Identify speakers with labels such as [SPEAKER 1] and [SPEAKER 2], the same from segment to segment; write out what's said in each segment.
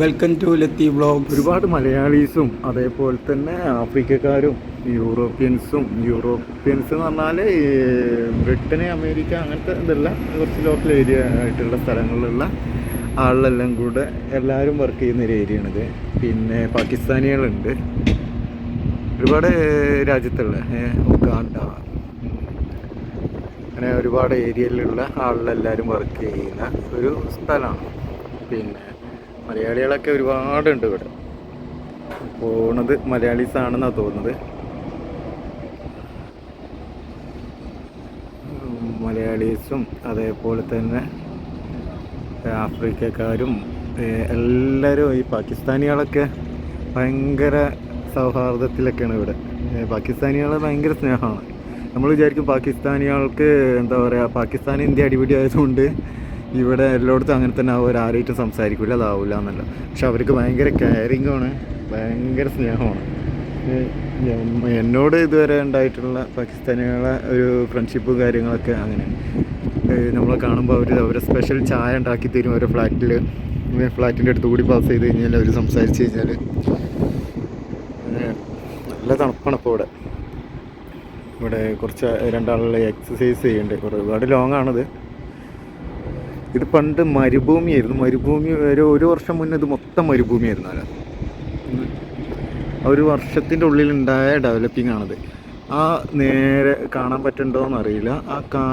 [SPEAKER 1] Welcome to ലത്തി vlog
[SPEAKER 2] ഒരുപാട് മലയാളീസും അതേപോലെ തന്നെ ആഫ്രിക്കക്കാരും യൂറോപ്യൻസും യൂറോപ്യൻസ് എന്ന് പറഞ്ഞാൽ ബ്രിട്ടന് അമേരിക്ക അങ്ങനത്തെ ഇതല്ല കുറച്ച് ലോക്കൽ ഏരിയ ആയിട്ടുള്ള സ്ഥലങ്ങളിലുള്ള ആളെല്ലാം കൂടെ എല്ലാവരും വർക്ക് ചെയ്യുന്ന ഒരു ഏരിയയാണിത് പിന്നെ പാകിസ്ഥാനികളുണ്ട്. ഒരുപാട് രാജ്യത്തുള്ള ഉഗാണ്ട അങ്ങനെ ഒരുപാട് ഏരിയയിലുള്ള ആളിലെല്ലാവരും വർക്ക് ചെയ്യുന്ന ഒരു സ്ഥലമാണ്. പിന്നെ മലയാളികളൊക്കെ ഒരുപാടുണ്ട് ഇവിടെ. പോണത് മലയാളീസ് ആണെന്നാണ് തോന്നുന്നത്. മലയാളീസും അതേപോലെ തന്നെ ആഫ്രിക്കക്കാരും എല്ലാവരും ഈ പാകിസ്ഥാനികളൊക്കെ ഭയങ്കര സൗഹാർദ്ദത്തിലൊക്കെയാണ് ഇവിടെ. പാകിസ്ഥാനികളെ ഭയങ്കര സ്നേഹമാണ്. നമ്മൾ വിചാരിക്കും പാകിസ്ഥാനികൾക്ക് എന്താ പറയുക പാകിസ്ഥാൻ ഇന്ത്യ അടിപിടി ആയതുകൊണ്ട് ഇവിടെ എല്ലായിടത്തും അങ്ങനെ തന്നെ ആവും. ആരായിട്ടും സംസാരിക്കില്ല അതാവില്ല എന്നല്ല. പക്ഷെ അവർക്ക് ഭയങ്കര കെയറിംഗ് ആണ്. ഭയങ്കര സ്നേഹമാണ്. എന്നോട് ഇതുവരെ ഉണ്ടായിട്ടുള്ള പാകിസ്ഥാനികളെ ഒരു ഫ്രണ്ട്ഷിപ്പും കാര്യങ്ങളൊക്കെ അങ്ങനെയാണ് നമ്മളെ കാണുമ്പോൾ അവർ അവരെ സ്പെഷ്യൽ ചായ ഉണ്ടാക്കി തരും അവരെ ഫ്ലാറ്റിൽ ഫ്ലാറ്റിന്റെ അടുത്ത് കൂടി പാസ് ചെയ്ത് കഴിഞ്ഞാൽ അവർ സംസാരിച്ച് കഴിഞ്ഞാൽ നല്ല തണുപ്പാണ് ഇപ്പോൾ ഇവിടെ. ഇവിടെ കുറച്ച് രണ്ടാളുകൾ എക്സസൈസ് ചെയ്യുന്നുണ്ട്. ഒരുപാട് ലോങ്ങാണത് ഇത് പണ്ട് മരുഭൂമിയായിരുന്നു. മരുഭൂമി വരെ ഒരു വർഷം മുന്നേ ഇത് മൊത്തം മരുഭൂമിയായിരുന്നു അല്ല ഒരു വർഷത്തിന്റെ ഉള്ളിലുണ്ടായ ഡെവലപ്പിംഗ് ആണത്. ആ നേരെ കാണാൻ പറ്റുന്നുണ്ടോയെന്ന് അറിയില്ല ആ കാ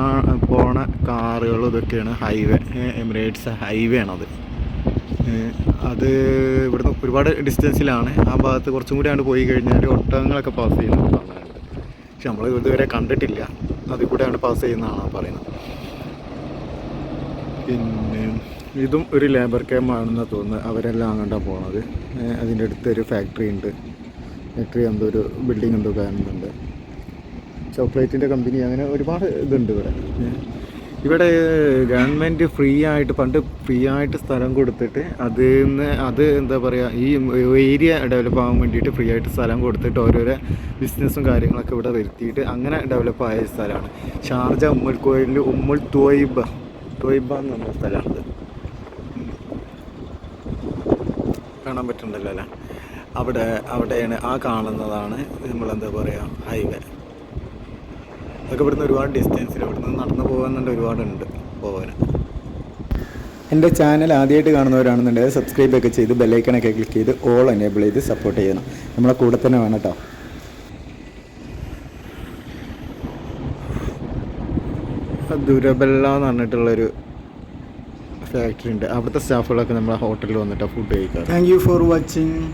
[SPEAKER 2] പോണ കാറുകൾ ഇതൊക്കെയാണ് ഹൈവേ എമിറേറ്റ്സ് ഹൈവേ ആണത്. അത് ഇവിടുന്ന് ഒരുപാട് ഡിസ്റ്റൻസിലാണ് ആ ഭാഗത്ത് കുറച്ചും കൂടി അങ്ങോട്ട് പോയി കഴിഞ്ഞാൽ ഒട്ടകങ്ങളൊക്കെ പാസ് ചെയ്യുന്നത് പക്ഷെ നമ്മൾ ഇതുവരെ കണ്ടിട്ടില്ല. അതിൽ കൂടെയാണ് പാസ് ചെയ്യുന്നതാണ് പറയുന്നത്. പിന്നെ ഇതും ഒരു ലേബർ ക്യാമ്പ് ആണെന്ന് തോന്നുന്നു അവരെല്ലാം അങ്ങോട്ടാണ് പോണത്. അതിന്റെ അടുത്ത് ഒരു ഫാക്ടറി ഉണ്ട്. ഫാക്ടറി എന്തോ ഒരു ബിൽഡിംഗ് എന്തോ കാണുന്നുണ്ട്. ചോക്ലേറ്റിന്റെ കമ്പനി അങ്ങനെ ഒരുപാട് ഇതുണ്ട് ഇവിടെ. ഇവിടെ ഗവൺമെന്റ് ഫ്രീ ആയിട്ട് പണ്ട് ഫ്രീ ആയിട്ട് സ്ഥലം കൊടുത്തിട്ട് അതിൽ നിന്ന് അത് എന്താ പറയുക ഈ ഏരിയ ഡെവലപ്പ് ആകാൻ വേണ്ടിയിട്ട് ഫ്രീ ആയിട്ട് സ്ഥലം കൊടുത്തിട്ട് ഓരോരോ ബിസിനസ്സും കാര്യങ്ങളൊക്കെ ഇവിടെ വരുത്തിയിട്ട് അങ്ങനെ ഡെവലപ്പ് ആയ സ്ഥലമാണ്. ഷാർജ ഉമ്മൽ കോയിലിൽ ഉമ്മൽ തോയിബ തോയിബ എന്ന് പറഞ്ഞ സ്ഥലമുണ്ട്. കാണാൻ പറ്റുന്നുണ്ടല്ലോ അല്ലേ? അവിടെ അവിടെയാണ് ആ കാണുന്നതാണ് നമ്മളെന്താ പറയുക ഹൈവേ. അതൊക്കെ ഇവിടുന്ന് ഒരുപാട് ഡിസ്റ്റൻസിൽ ഇവിടുന്ന് നടന്നു പോകാന്നുണ്ട് ഒരുപാടുണ്ട് പോകാൻ
[SPEAKER 1] എന്റെ ചാനൽ ആദ്യമായിട്ട് കാണുന്നവരാണെന്നുണ്ടെങ്കിൽ സബ്സ്ക്രൈബ് ഒക്കെ ചെയ്ത് ബെല്ലൈക്കണൊക്കെ ക്ലിക്ക് ചെയ്ത് ഓൾ എനേബിൾ ചെയ്ത് സപ്പോർട്ട് ചെയ്യണം. നമ്മളെ കൂടെ തന്നെ വേണം കേട്ടോ
[SPEAKER 2] ദുരബല്ല എന്ന് പറഞ്ഞിട്ടുള്ളൊരു ഫാക്ടറി ഉണ്ട്. അവിടുത്തെ സ്റ്റാഫുകളൊക്കെ നമ്മളെ ഹോട്ടലിൽ വന്നിട്ട് ഫുഡ് കഴിക്കാറ്.
[SPEAKER 1] Thank you for watching